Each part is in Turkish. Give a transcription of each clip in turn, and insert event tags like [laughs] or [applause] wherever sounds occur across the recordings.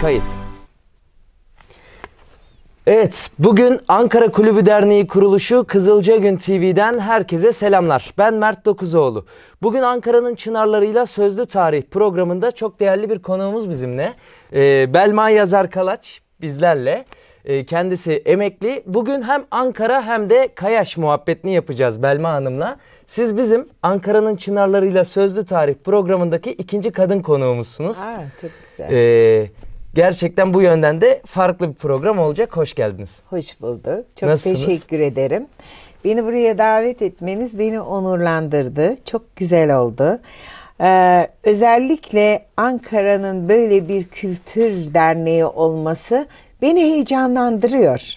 Kayıt. Evet, bugün Ankara Kulübü Derneği kuruluşu Kızılca Gün TV'den herkese selamlar. Ben Mert Dokuzoğlu. Bugün Ankara'nın Çınarlarıyla Sözlü Tarih programında çok değerli bir konuğumuz bizimle. Ee, Belma Yazar Kalaç bizlerle. Ee, kendisi emekli. Bugün hem Ankara hem de Kayaş muhabbetini yapacağız Belma Hanım'la. Siz bizim Ankara'nın Çınarlarıyla Sözlü Tarih programındaki ikinci kadın konuğumuzsunuz. Aa, çok güzel. Ee, gerçekten bu yönden de farklı bir program olacak. Hoş geldiniz. Hoş bulduk. Çok Nasılsınız? teşekkür ederim. Beni buraya davet etmeniz beni onurlandırdı. Çok güzel oldu. Ee, özellikle Ankara'nın böyle bir kültür derneği olması beni heyecanlandırıyor.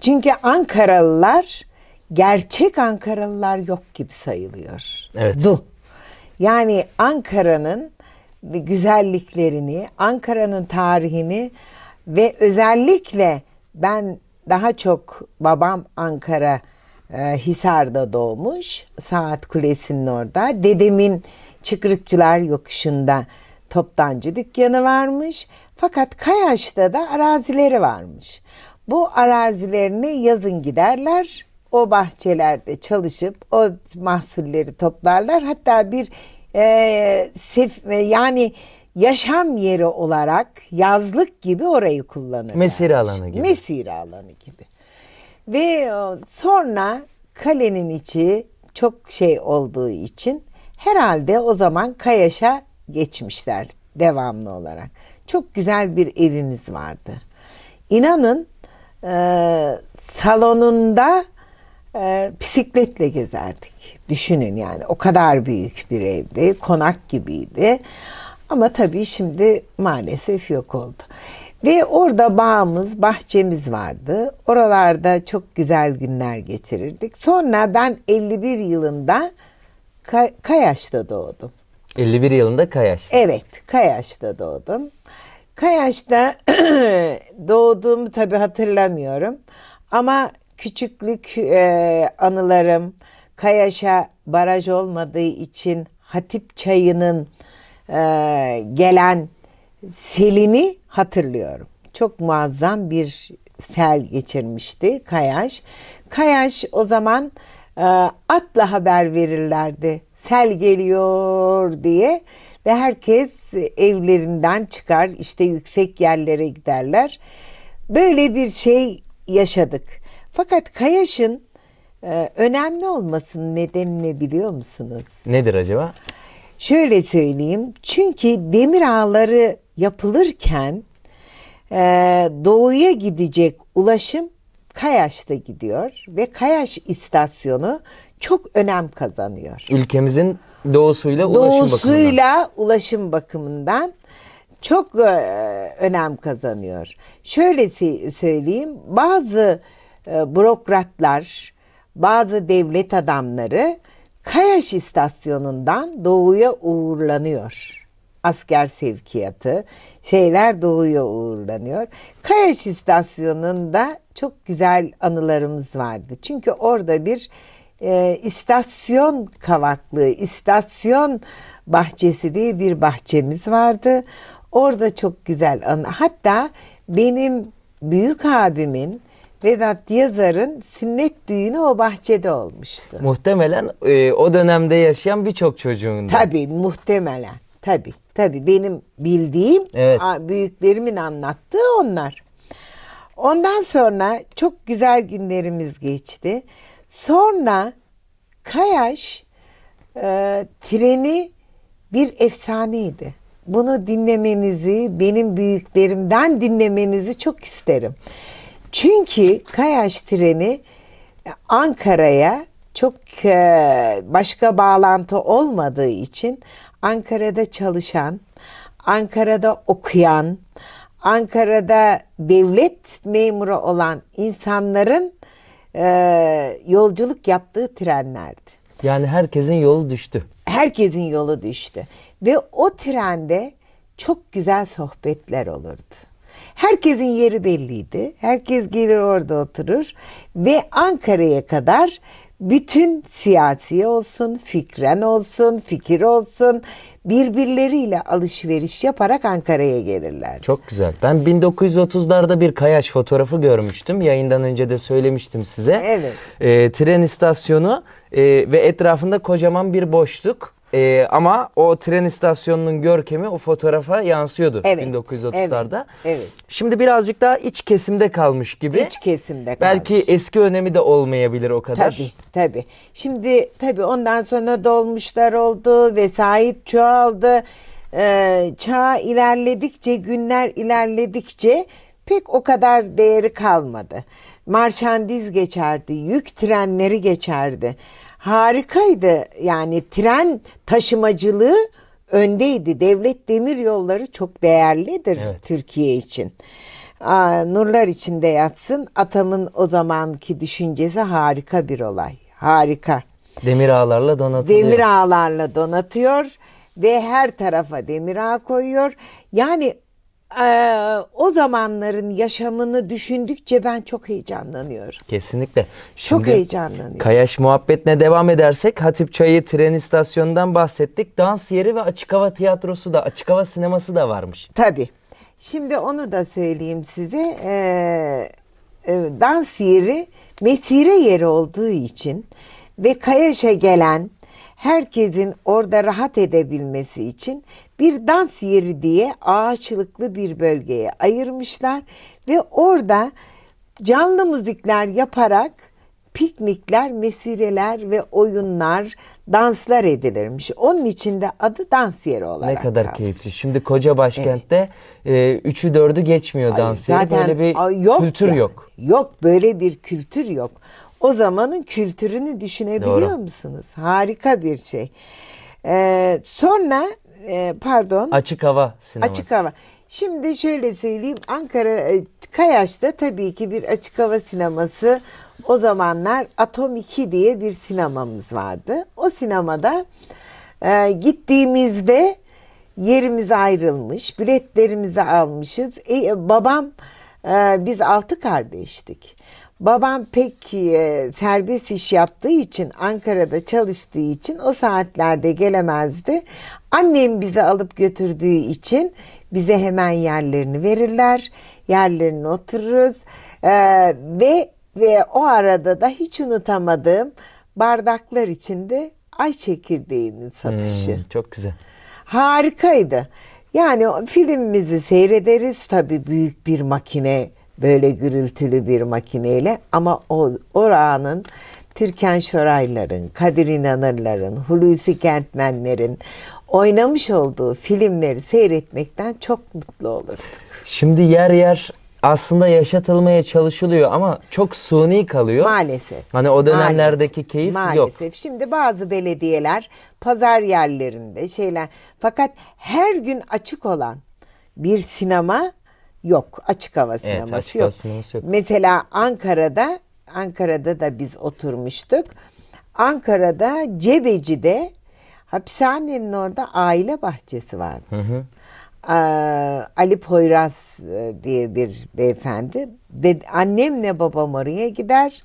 Çünkü Ankaralılar gerçek Ankaralılar yok gibi sayılıyor. Evet. Du. Yani Ankara'nın güzelliklerini, Ankara'nın tarihini ve özellikle ben daha çok babam Ankara e, Hisar'da doğmuş. Saat Kulesi'nin orada. Dedemin Çıkrıkçılar Yokuşu'nda toptancı dükkanı varmış. Fakat Kayaş'ta da arazileri varmış. Bu arazilerine yazın giderler. O bahçelerde çalışıp o mahsulleri toplarlar. Hatta bir e, sef, yani yaşam yeri olarak yazlık gibi orayı kullanırlar. Mesire alanı gibi. Mesire alanı gibi. Ve e, sonra kalenin içi çok şey olduğu için herhalde o zaman Kayaş'a geçmişler devamlı olarak. Çok güzel bir evimiz vardı. İnanın e, salonunda e, bisikletle gezerdik. Düşünün yani o kadar büyük bir evdi, konak gibiydi. Ama tabii şimdi maalesef yok oldu. Ve orada bağımız, bahçemiz vardı. Oralarda çok güzel günler geçirirdik. Sonra ben 51 yılında Ka- Kayaş'ta doğdum. 51 yılında Kayaş. Evet, Kayaş'ta doğdum. Kayaş'ta [clears throat] doğduğumu tabii hatırlamıyorum. Ama küçüklük e, anılarım, Kayaş'a baraj olmadığı için Hatip Çayı'nın e, gelen selini hatırlıyorum. Çok muazzam bir sel geçirmişti Kayaş. Kayaş o zaman e, atla haber verirlerdi. Sel geliyor diye ve herkes evlerinden çıkar işte yüksek yerlere giderler. Böyle bir şey yaşadık. Fakat Kayaş'ın e, önemli olmasının nedeni ne biliyor musunuz? Nedir acaba? Şöyle söyleyeyim. Çünkü demir ağları yapılırken e, doğuya gidecek ulaşım Kayaş'ta gidiyor ve Kayaş istasyonu çok önem kazanıyor. Ülkemizin doğusuyla ulaşım bakımından. Doğusuyla ulaşım bakımından çok e, önem kazanıyor. Şöyle söyleyeyim, bazı e, bürokratlar, bazı devlet adamları Kayaş istasyonundan doğuya uğurlanıyor. Asker sevkiyatı, şeyler doğuya uğurlanıyor. Kayaş istasyonunda çok güzel anılarımız vardı. Çünkü orada bir e, istasyon kavaklığı, istasyon bahçesi diye bir bahçemiz vardı. Orada çok güzel anı. Hatta benim büyük abimin Vedat Yazar'ın sünnet düğünü o bahçede olmuştu. Muhtemelen e, o dönemde yaşayan birçok çocuğun. da. Tabii muhtemelen. Tabii. Tabii benim bildiğim Evet. a- büyüklerimin anlattığı onlar. Ondan sonra çok güzel günlerimiz geçti. Sonra Kayaş e, treni bir efsaneydi. Bunu dinlemenizi, benim büyüklerimden dinlemenizi çok isterim. Çünkü Kayaş treni e, Ankara'ya çok e, başka bağlantı olmadığı için Ankara'da çalışan, Ankara'da okuyan, Ankara'da devlet memuru olan insanların e, yolculuk yaptığı trenlerdi. Yani herkesin yolu düştü. Herkesin yolu düştü. Ve o trende çok güzel sohbetler olurdu. Herkesin yeri belliydi. Herkes gelir orada oturur. Ve Ankara'ya kadar bütün siyasi olsun, fikren olsun, fikir olsun, birbirleriyle alışveriş yaparak Ankara'ya gelirler. Çok güzel. Ben 1930'larda bir kayaç fotoğrafı görmüştüm. Yayından önce de söylemiştim size. Evet. Ee, tren istasyonu e, ve etrafında kocaman bir boşluk. Ee, ama o tren istasyonunun görkemi o fotoğrafa yansıyordu Evet, 1930'larda. evet, evet. Şimdi birazcık daha iç kesimde kalmış gibi. İç kesimde Belki kalmış. eski önemi de olmayabilir o kadar. Tabii tabii. Şimdi tabii ondan sonra dolmuşlar oldu, vesait çoğaldı. Ee, çağ ilerledikçe, günler ilerledikçe pek o kadar değeri kalmadı. Marşandiz geçerdi, yük trenleri geçerdi. Harikaydı yani tren taşımacılığı öndeydi. Devlet demir yolları çok değerlidir Evet. Türkiye için. Aa, nurlar içinde yatsın. Atamın o zamanki düşüncesi harika bir olay. Harika. Demir ağlarla donatılıyor. Demir ağlarla donatıyor ve her tarafa demir ağ koyuyor. Yani eee, o zamanların yaşamını düşündükçe ben çok heyecanlanıyorum. Kesinlikle. Çok heyecanlanıyorum. Kayaş muhabbetine devam edersek Hatip Çayı tren istasyonundan bahsettik. Dans yeri ve açık hava tiyatrosu da açık hava sineması da varmış. Tabii. Şimdi onu da söyleyeyim size. Ee, e, dans yeri mesire yeri olduğu için ve Kayaş'a gelen herkesin orada rahat edebilmesi için bir dans yeri diye ağaçlıklı bir bölgeye ayırmışlar ve orada canlı müzikler yaparak piknikler, mesireler ve oyunlar, danslar edilirmiş. Onun için de adı dans yeri olarak Ne kadar kalmış. keyifli. Şimdi koca başkentte e, üçü dördü geçmiyor Ay, dans yeri. Böyle bir yok kültür ya. yok. Yok böyle bir kültür yok. O zamanın kültürünü düşünebiliyor Doğru. musunuz? Harika bir şey. Ee, sonra e, pardon Açık hava sineması. açık hava. Şimdi şöyle söyleyeyim Ankara e, Kayaş'ta tabii ki bir açık hava sineması o zamanlar Atom 2 diye bir sinemamız vardı. O sinemada e, gittiğimizde yerimiz ayrılmış, biletlerimizi almışız. E, babam e, biz altı kardeştik. Babam pek e, serbest iş yaptığı için Ankara'da çalıştığı için o saatlerde gelemezdi. Annem bizi alıp götürdüğü için bize hemen yerlerini verirler. Yerlerine otururuz. E, ve ve o arada da hiç unutamadığım bardaklar içinde ay çekirdeğinin satışı. Hmm, çok güzel. Harikaydı. Yani filmimizi seyrederiz tabii büyük bir makine böyle gürültülü bir makineyle ama o oranın Türkan Şorayların, Kadir İnanırların, Hulusi Kentmenlerin oynamış olduğu filmleri seyretmekten çok mutlu olurduk. Şimdi yer yer aslında yaşatılmaya çalışılıyor ama çok suni kalıyor. Maalesef. Hani o dönemlerdeki Maalesef. keyif Maalesef. yok. Şimdi bazı belediyeler pazar yerlerinde şeyler fakat her gün açık olan bir sinema yok. Açık hava sineması açık yok. sineması yok. Mesela Ankara'da Ankara'da da biz oturmuştuk. Ankara'da Cebeci'de hapishanenin orada aile bahçesi vardı. Aa, Ali Poyraz e, diye bir beyefendi. Dedi, annemle babam oraya gider.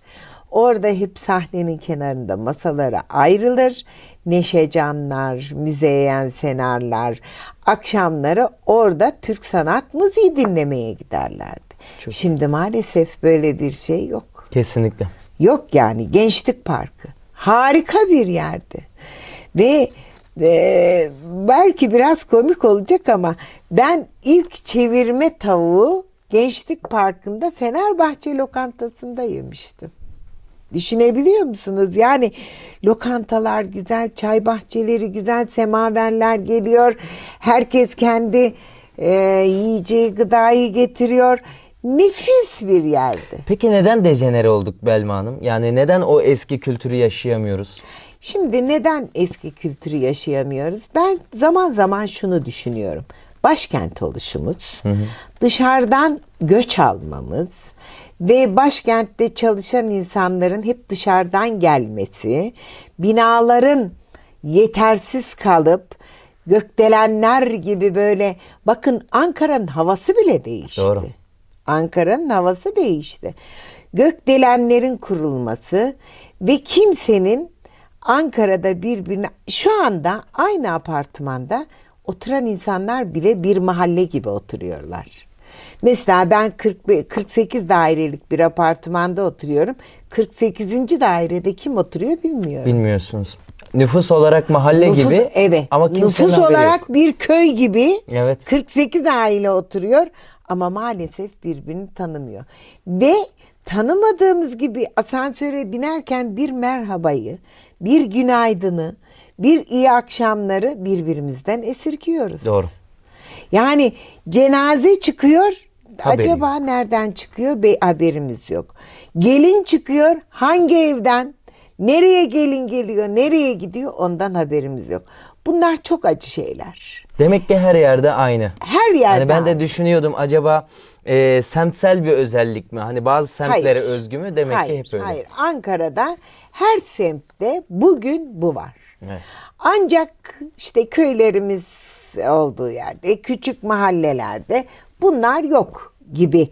Orada hep sahnenin kenarında masalara ayrılır. Neşecanlar, müzeyyen senarlar. Akşamları orada Türk sanat müziği dinlemeye giderlerdi. Şimdi maalesef böyle bir şey yok. Kesinlikle. Yok yani Gençlik Parkı. Harika bir yerdi. Ve e, belki biraz komik olacak ama ben ilk çevirme tavuğu Gençlik Parkı'nda Fenerbahçe lokantasında yemiştim. Düşünebiliyor musunuz? Yani lokantalar güzel, çay bahçeleri güzel, semaverler geliyor. Herkes kendi e, yiyeceği gıdayı getiriyor. Nefis bir yerdi. Peki neden dejenere olduk Belma Hanım? Yani neden o eski kültürü yaşayamıyoruz? Şimdi neden eski kültürü yaşayamıyoruz? Ben zaman zaman şunu düşünüyorum. Başkent oluşumuz, dışarıdan göç almamız ve başkentte çalışan insanların hep dışarıdan gelmesi, binaların yetersiz kalıp gökdelenler gibi böyle bakın Ankara'nın havası bile değişti. Doğru. Ankara'nın havası değişti. Gökdelenlerin kurulması ve kimsenin Ankara'da birbirine şu anda aynı apartmanda oturan insanlar bile bir mahalle gibi oturuyorlar. Mesela ben 40, 48 dairelik bir apartmanda oturuyorum. 48. dairede kim oturuyor bilmiyorum. Bilmiyorsunuz. Nüfus olarak mahalle Nüfus- gibi. Evet. Ama Nüfus olarak yok. bir köy gibi Evet. 48 aile oturuyor ama maalesef birbirini tanımıyor. Ve tanımadığımız gibi asansöre binerken bir merhabayı, bir günaydını, bir iyi akşamları birbirimizden esirgiyoruz. Doğru. Yani cenaze çıkıyor. Haberi acaba nereden çıkıyor? Be haberimiz yok. Gelin çıkıyor. Hangi evden? Nereye gelin geliyor? Nereye gidiyor? Ondan haberimiz yok. Bunlar çok acı şeyler. Demek ki her yerde aynı. Her yerde. Yani ben de aynı. düşünüyordum acaba e, semtsel bir özellik mi? Hani bazı semtlere Hayır. özgü mü? Demek hayır, ki hep öyle. Hayır. Ankara'da her semtte bugün bu var. Evet. Ancak işte köylerimiz olduğu yerde, küçük mahallelerde bunlar yok gibi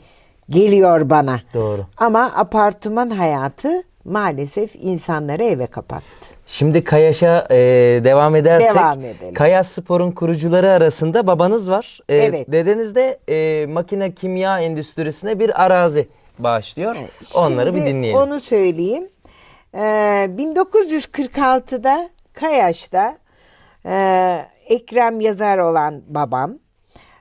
geliyor bana. Doğru. Ama apartman hayatı maalesef insanları eve kapattı. Şimdi Kayaş'a e, devam edersek. Devam edelim. Kayaş Spor'un kurucuları arasında babanız var. E, Evet. Dedeniz de e, makine kimya endüstrisine bir arazi bağışlıyor. Onları bir dinleyelim. Onu söyleyeyim. Ee, 1946'da Kayaş'ta e, Ekrem Yazar olan babam,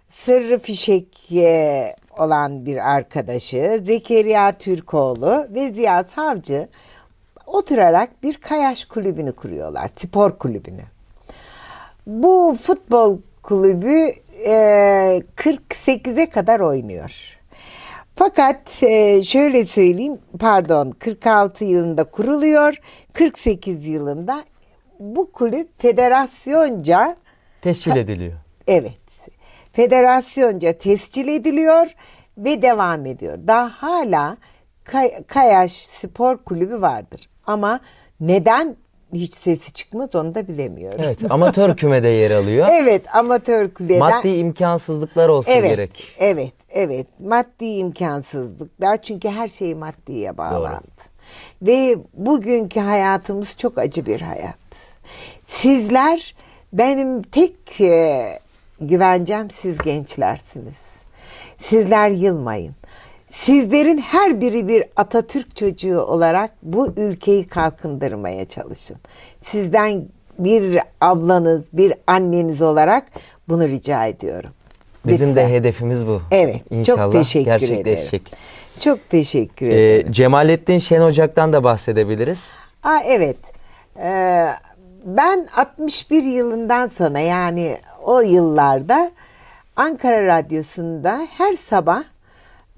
Sırrı Fişek e, olan bir arkadaşı, Zekeriya Türkoğlu ve Ziya Savcı oturarak bir Kayaş kulübünü kuruyorlar. Spor kulübünü. Bu futbol kulübü e, 48'e kadar oynuyor. Fakat e, şöyle söyleyeyim, pardon 46 yılında kuruluyor, 48 yılında bu kulüp federasyonca Tescil ediliyor. Evet. Federasyonca tescil ediliyor ve devam ediyor. Daha hala Kay- Kayaş Spor Kulübü vardır. Ama neden hiç sesi çıkmaz onu da bilemiyorum. Evet, amatör kümede yer alıyor. [laughs] Evet, amatör kulübeden. Maddi imkansızlıklar olsa evet, gerek. Evet, evet. Maddi imkansızlıklar çünkü her şey maddiye bağlandı. Ve bugünkü hayatımız çok acı bir hayat. Sizler benim tek e, güvencem siz gençlersiniz. Sizler yılmayın. Sizlerin her biri bir Atatürk çocuğu olarak bu ülkeyi kalkındırmaya çalışın. Sizden bir ablanız, bir anneniz olarak bunu rica ediyorum. Bizim Lütfen. de hedefimiz bu. Evet, İnşallah çok teşekkür gerçekleşecek. ederim. Çok teşekkür Ee, ederim. Cemalettin Şen Ocak'tan da bahsedebiliriz. Aa, evet. Ee, ben 61 yılından sonra yani o yıllarda Ankara Radyosu'nda her sabah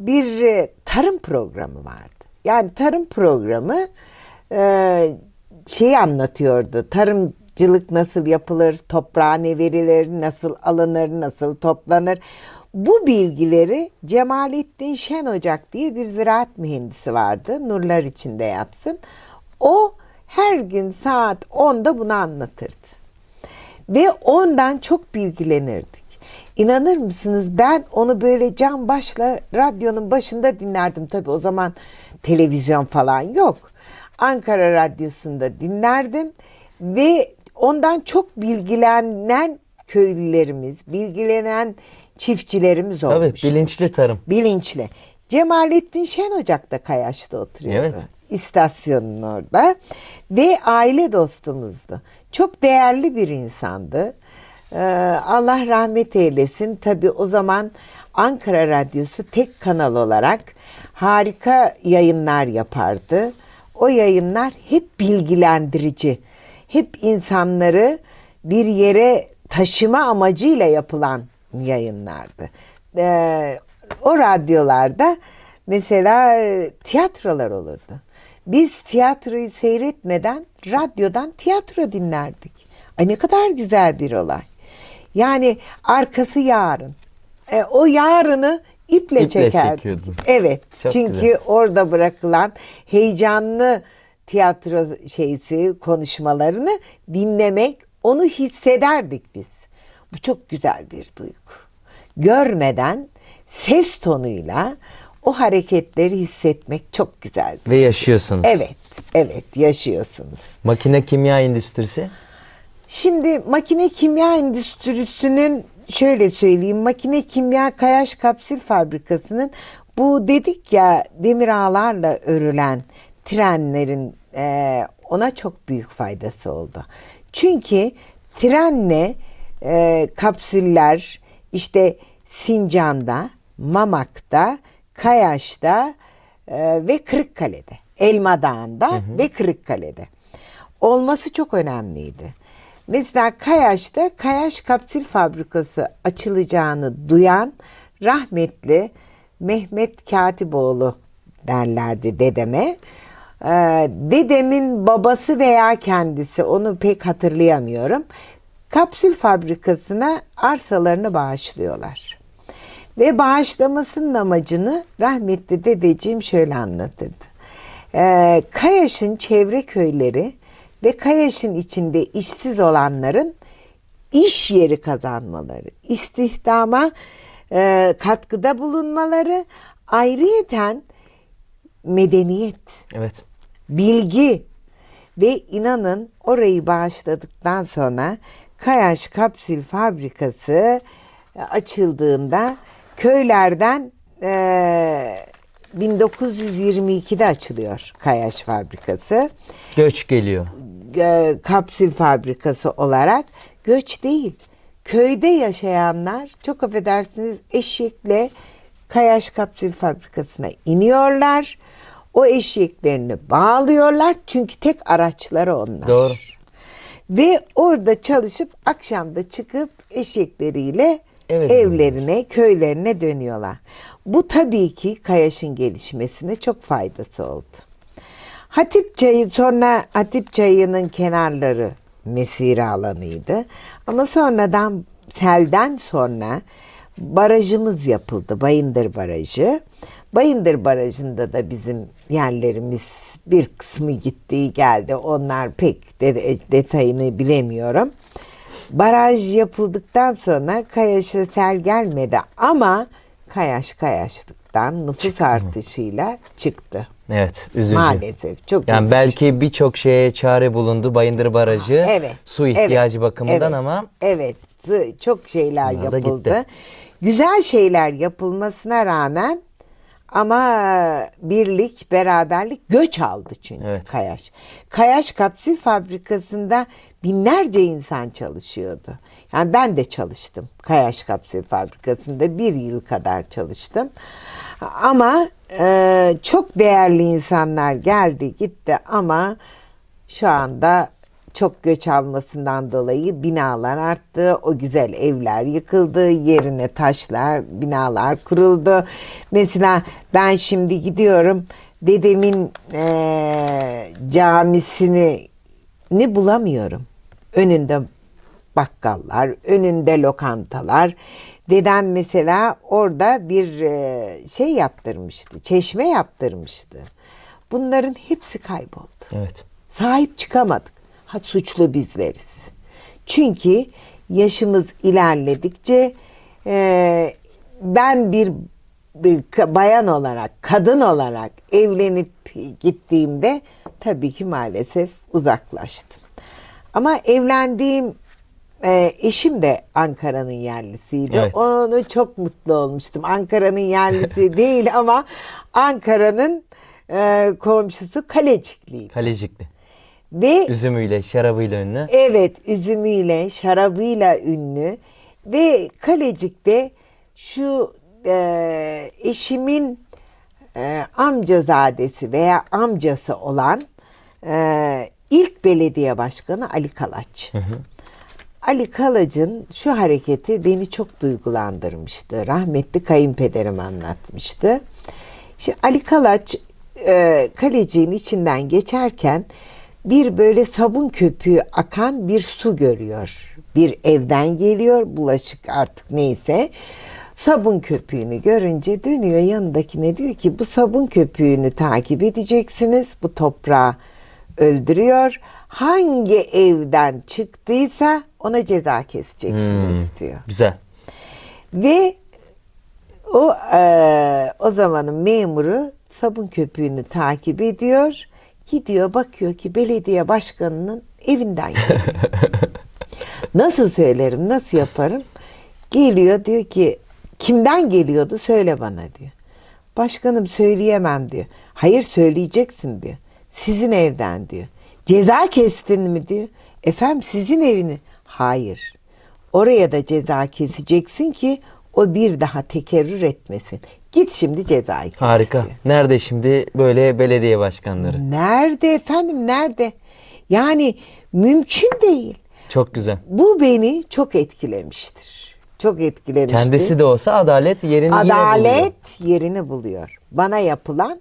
bir e, tarım programı vardı. Yani tarım programı e, şeyi anlatıyordu. Tarımcılık nasıl yapılır, toprağa ne verilir, nasıl alınır, nasıl toplanır. Bu bilgileri Cemalettin Şen Ocak diye bir ziraat mühendisi vardı. Nurlar içinde yatsın. O her gün saat 10'da bunu anlatırdı. Ve ondan çok bilgilenirdik. İnanır mısınız ben onu böyle can başla radyonun başında dinlerdim. Tabii o zaman televizyon falan yok. Ankara Radyosu'nda dinlerdim ve ondan çok bilgilenen köylülerimiz, bilgilenen çiftçilerimiz Tabii olmuş. bilinçli tarım. Bilinçli. Cemalettin Şen Ocak'ta Kayaş'ta oturuyordu. Evet. İstasyonun orada. Ve aile dostumuzdu. Çok değerli bir insandı. Ee, Allah rahmet eylesin. Tabii o zaman Ankara Radyosu tek kanal olarak harika yayınlar yapardı. O yayınlar hep bilgilendirici. Hep insanları bir yere taşıma amacıyla yapılan yayınlardı. Ee, o radyolarda mesela e, tiyatrolar olurdu. Biz tiyatroyu seyretmeden radyodan tiyatro dinlerdik. Ay ne kadar güzel bir olay. Yani arkası yarın. E, o yarını iple, İple çekiyordunuz. Evet. Çok çünkü güzel. orada bırakılan heyecanlı tiyatro şeysi konuşmalarını dinlemek, onu hissederdik biz. Bu çok güzel bir duygu. Görmeden ses tonuyla O hareketleri hissetmek çok güzel. Ve şey. yaşıyorsunuz. Evet, evet yaşıyorsunuz. Makine kimya endüstrisi. Şimdi makine kimya endüstrisinin şöyle söyleyeyim makine kimya kayaş kapsül fabrikasının bu dedik ya demir ağlarla örülen trenlerin e, ona çok büyük faydası oldu. Çünkü trenle e, kapsüller işte Sincan'da, Mamak'ta, Kayaş'ta e, ve Kırıkkale'de, Elma Dağı'nda ve Kırıkkale'de olması çok önemliydi. Mesela Kayaş'ta Kayaş Kapsül Fabrikası açılacağını duyan rahmetli Mehmet Katipoğlu derlerdi dedeme. Ee, dedemin babası veya kendisi onu pek hatırlayamıyorum. Kapsül fabrikasına arsalarını bağışlıyorlar. Ve bağışlamasının amacını rahmetli dedeciğim şöyle anlatırdı. Ee, Kayaş'ın çevre köyleri ve Kayaş'ın içinde işsiz olanların iş yeri kazanmaları, istihdama e, katkıda bulunmaları, ayrıyeten medeniyet, Evet. bilgi ve inanın orayı bağışladıktan sonra Kayaş Kapsül Fabrikası e, açıldığında köylerden e, 1922'de açılıyor Kayaş Fabrikası. Göç geliyor. E, kapsül fabrikası olarak göç değil. Köyde yaşayanlar çok affedersiniz eşekle Kayaş Kapsül Fabrikası'na iniyorlar. O eşeklerini bağlıyorlar çünkü tek araçları onlar. Doğru. Ve orada çalışıp akşamda çıkıp eşekleriyle Evet. evlerine, köylerine dönüyorlar. Bu tabii ki Kayaş'ın gelişmesine çok faydası oldu. Hatip Çayı sonra Hatip Çayı'nın kenarları mesire alanıydı. Ama sonradan selden sonra barajımız yapıldı. Bayındır Barajı. Bayındır Barajı'nda da bizim yerlerimiz bir kısmı gitti geldi. Onlar pek de- detayını bilemiyorum. Baraj yapıldıktan sonra Kayaş'a sel gelmedi ama Kayaş Kayaşlıktan nüfus artışıyla çıktı. Evet. Üzücü. Maalesef çok Yani üzücü. belki birçok şeye çare bulundu. Bayındır Barajı. Evet. Su ihtiyacı evet, bakımından evet, ama evet çok şeyler Bunlar yapıldı. Güzel şeyler yapılmasına rağmen ama birlik, beraberlik göç aldı çünkü Evet. Kayaş. Kayaş Kapsül Fabrikası'nda binlerce insan çalışıyordu. Yani ben de çalıştım Kayaş Kapsül Fabrikası'nda bir yıl kadar çalıştım. Ama e, çok değerli insanlar geldi gitti ama şu anda çok göç almasından dolayı binalar arttı. O güzel evler yıkıldı. Yerine taşlar, binalar kuruldu. Mesela ben şimdi gidiyorum dedemin eee, camisini ne bulamıyorum. Önünde bakkallar, önünde lokantalar. Dedem mesela orada bir eee, şey yaptırmıştı, çeşme yaptırmıştı. Bunların hepsi kayboldu evet. sahip çıkamadık. Ha suçlu bizleriz. Çünkü yaşımız ilerledikçe e, ben bir, bayan olarak, kadın olarak evlenip gittiğimde tabii ki maalesef uzaklaştım. Ama evlendiğim e, eşim de Ankara'nın yerlisiydi. Evet. Onu çok mutlu olmuştum. Ankara'nın yerlisi [laughs] değil ama Ankara'nın e, komşusu Kalecikliydi. Kalecikli. Ve Üzümüyle, şarabıyla ünlü. evet üzümüyle, şarabıyla ünlü ve Kalecik'te şu e, eşimin e, amcazadesi veya amcası olan e, ilk belediye başkanı Ali Kalaç. Ali Kalaç'ın şu hareketi beni çok duygulandırmıştı. Rahmetli kayınpederim anlatmıştı. Şimdi Ali Kalaç e, kaleciğin içinden geçerken bir böyle sabun köpüğü akan bir su görüyor. Bir evden geliyor bulaşık artık neyse. Sabun köpüğünü görünce dönüyor yanındakine diyor ki bu sabun köpüğünü takip edeceksiniz. Bu toprağı öldürüyor. Hangi evden çıktıysa ona ceza keseceksiniz diyor. Güzel. Ve O eee, o zamanın memuru sabun köpüğünü takip ediyor. Gidiyor bakıyor ki belediye başkanının evinden geliyor. [laughs] nasıl söylerim, nasıl yaparım? Geliyor diyor ki kimden geliyordu söyle bana diyor. Başkanım söyleyemem diyor. Hayır söyleyeceksin diyor. Sizin evden diyor. Ceza kestin mi diyor. Efendim sizin evini. Hayır. Oraya da ceza keseceksin ki o bir daha tekerrür etmesin. Git şimdi cezayı Harika. diyor. Nerede şimdi böyle belediye başkanları? Nerede efendim nerede? Yani mümkün değil. Çok güzel. Bu beni çok etkilemiştir. Çok etkilemiştir. Kendisi de olsa adalet yerini yine buluyor. Adalet yerini buluyor. Bana yapılan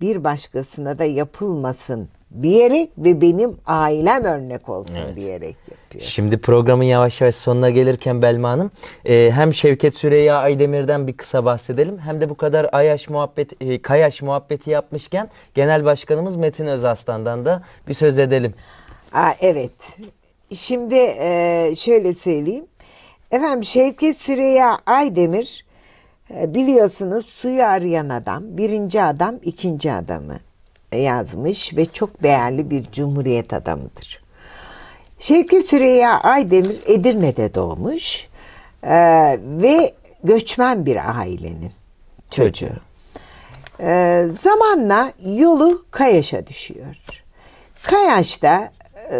bir başkasına da yapılmasın diyerek ve benim ailem örnek olsun Evet. diyerek yapıyor. Şimdi programın yavaş yavaş sonuna gelirken Belma Hanım e, hem Şevket Süreyya Aydemir'den bir kısa bahsedelim hem de bu kadar Ayaş muhabbet, e, Kayaş muhabbeti yapmışken Genel Başkanımız Metin Özaslan'dan da bir söz edelim. Aa, evet. Şimdi e, şöyle söyleyeyim. Efendim Şevket Süreyya Aydemir e, biliyorsunuz suyu arayan adam, birinci adam, ikinci adamı yazmış ve çok değerli bir cumhuriyet adamıdır. Şevket Süreyya Aydemir Edirne'de doğmuş e, ve göçmen bir ailenin çocuğu. Ee, zamanla yolu Kayaş'a düşüyor. Kayaş'ta e,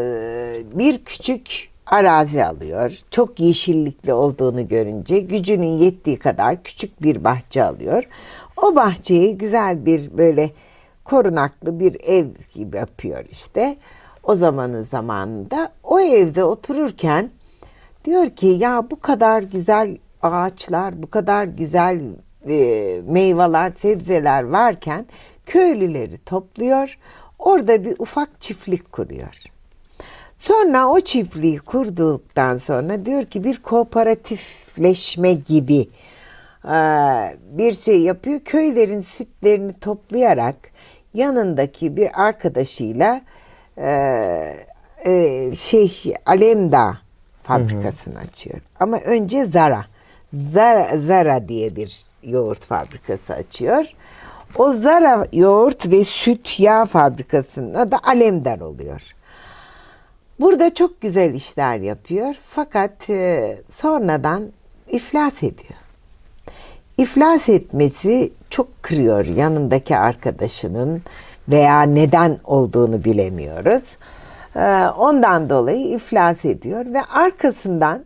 bir küçük arazi alıyor. Çok yeşillikli olduğunu görünce gücünün yettiği kadar küçük bir bahçe alıyor. O bahçeyi güzel bir böyle korunaklı bir ev gibi yapıyor işte. O zamanın zamanında o evde otururken Diyor ki ya bu kadar güzel ağaçlar, bu kadar güzel e, meyveler, sebzeler varken köylüleri topluyor. Orada bir ufak çiftlik kuruyor. Sonra o çiftliği kurduktan sonra diyor ki bir kooperatifleşme gibi e, bir şey yapıyor. Köylerin sütlerini toplayarak yanındaki bir arkadaşıyla e, e, şey Alemdağ fabrikasını açıyor. Ama önce Zara. Zara, Zara diye bir yoğurt fabrikası açıyor. O Zara yoğurt ve süt yağ fabrikasının adı Alemdar oluyor. Burada çok güzel işler yapıyor fakat e, sonradan iflas ediyor. İflas etmesi çok kırıyor yanındaki arkadaşının veya neden olduğunu bilemiyoruz. Ee, Ondan dolayı iflas ediyor ve arkasından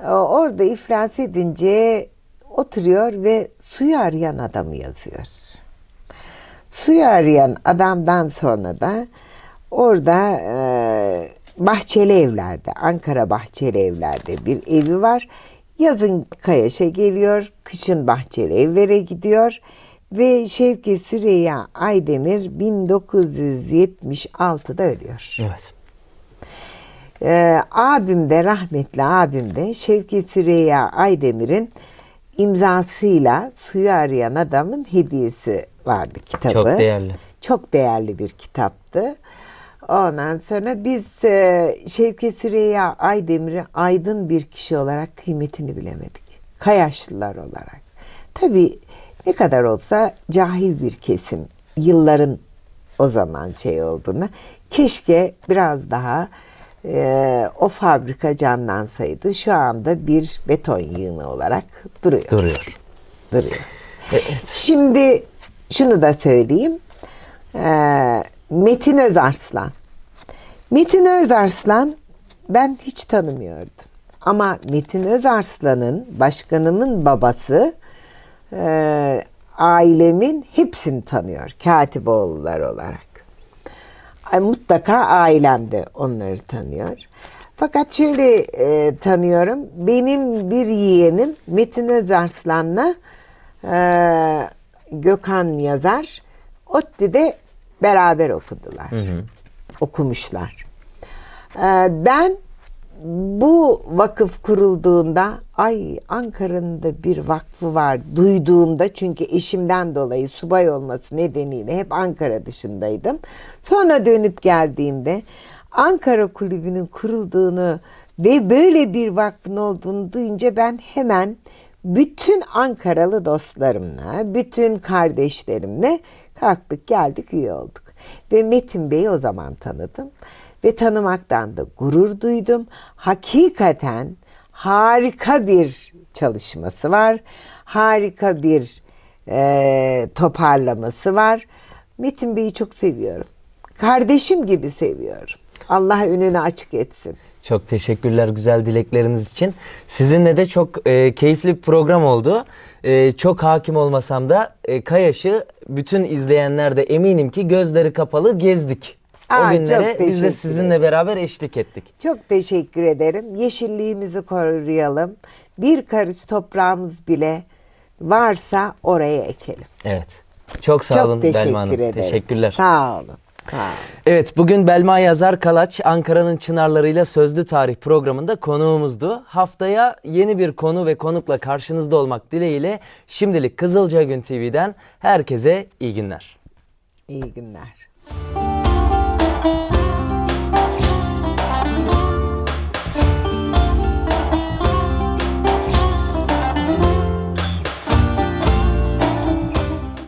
e, orada iflas edince oturuyor ve suyu arayan adamı yazıyor. Suyu arayan adamdan sonra da orada e, Bahçeli Evler'de, Ankara Bahçeli Evler'de bir evi var. Yazın Kayaş'a geliyor, kışın Bahçeli Evler'e gidiyor ve Şevki Süreyya Aydemir 1976'da ölüyor. Evet. Ee, abim de rahmetli abim de Şevki Süreyya Aydemir'in imzasıyla suyu arayan adamın hediyesi vardı kitabı. Çok değerli. Çok değerli bir kitaptı. Ondan sonra biz e, Şevki Süreyya Aydemir'i aydın bir kişi olarak kıymetini bilemedik. Kayaşlılar olarak. Tabii ne kadar olsa cahil bir kesim yılların o zaman şey olduğunu keşke biraz daha e, o fabrika canlansaydı şu anda bir beton yığını olarak duruyor. Duruyor. duruyor. Evet. Şimdi şunu da söyleyeyim. Ee, Metin Özarslan. Metin Özarslan ben hiç tanımıyordum. Ama Metin Özarslan'ın başkanımın babası e, ailemin hepsini tanıyor Katipoğullar olarak. Mutlaka ailem de onları tanıyor. Fakat şöyle e, tanıyorum. Benim bir yeğenim Metin Özarslan'la e, Gökhan yazar. ODTÜ'de beraber okudular. Okumuşlar. E, ben bu vakıf kurulduğunda ay Ankara'nın da bir vakfı var duyduğumda çünkü eşimden dolayı subay olması nedeniyle hep Ankara dışındaydım. Sonra dönüp geldiğimde Ankara Kulübü'nün kurulduğunu ve böyle bir vakfın olduğunu duyunca ben hemen bütün Ankaralı dostlarımla, bütün kardeşlerimle kalktık geldik üye olduk. Ve Metin Bey'i o zaman tanıdım. Ve tanımaktan da gurur duydum. Hakikaten harika bir çalışması var. Harika bir e, toparlaması var. Metin Bey'i çok seviyorum. Kardeşim gibi seviyorum. Allah önünü açık etsin. Çok teşekkürler güzel dilekleriniz için. Sizinle de çok e, keyifli bir program oldu. E, çok hakim olmasam da e, Kayaş'ı bütün izleyenler de eminim ki gözleri kapalı gezdik. Aa, o günlere biz de sizinle beraber eşlik ettik. Çok teşekkür ederim. Yeşilliğimizi koruyalım. Bir karış toprağımız bile varsa oraya ekelim. Evet. Çok sağ çok olun Belma Hanım. ederim. Teşekkürler. Sağ olun. Evet bugün Belma Yazar Kalaç Ankara'nın Çınarlarıyla Sözlü Tarih programında konuğumuzdu. Haftaya yeni bir konu ve konukla karşınızda olmak dileğiyle şimdilik Kızılca Gün TV'den herkese iyi günler. İyi günler.